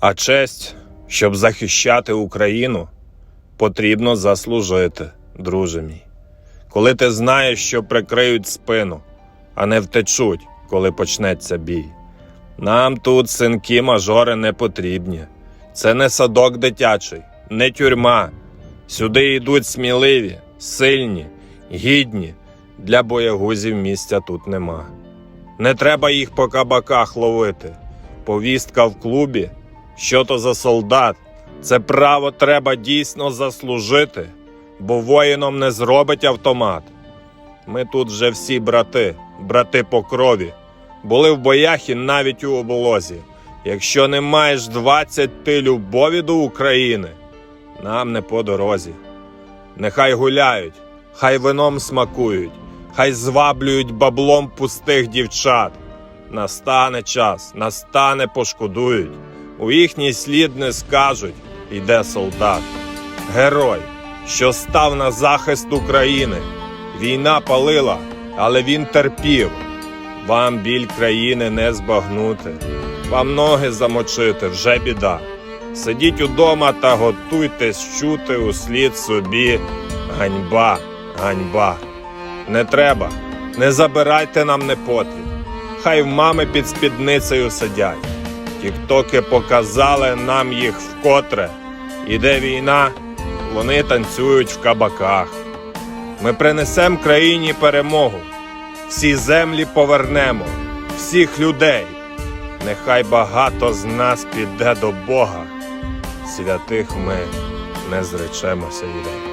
А честь, щоб захищати Україну, потрібно заслужити, друже мій. Коли ти знаєш, що прикриють спину, а не втечуть, коли почнеться бій. Нам тут синки мажори не потрібні. Це не садок дитячий, не тюрма. Сюди йдуть сміливі, сильні, гідні. Для боягузів місця тут нема. Не треба їх по кабаках ловити. Повістка в клубі. Що то за солдат? Це право треба дійсно заслужити, бо воїном не зробить автомат. Ми тут вже всі брати, брати по крові, були в боях і навіть у облозі. Якщо не маєш 20 ти любові до України, нам не по дорозі. Нехай гуляють, хай вином смакують, хай зваблюють баблом пустих дівчат. Настане час, настане пошкодують. У їхній слід не скажуть, іде солдат. Герой, що став на захист України. Війна палила, але він терпів. Вам біль країни не збагнути, вам ноги замочити вже біда. Сидіть удома та готуйтесь чути услід собі ганьба, ганьба. Не треба, не забирайте нам непотріб. Хай в мами під спідницею сидять. Тіктоки показали нам їх вкотре. Іде війна, вони танцюють в кабаках. Ми принесемо країні перемогу, всі землі повернемо, всіх людей. Нехай багато з нас піде до Бога. Святих ми не зречемося ідей.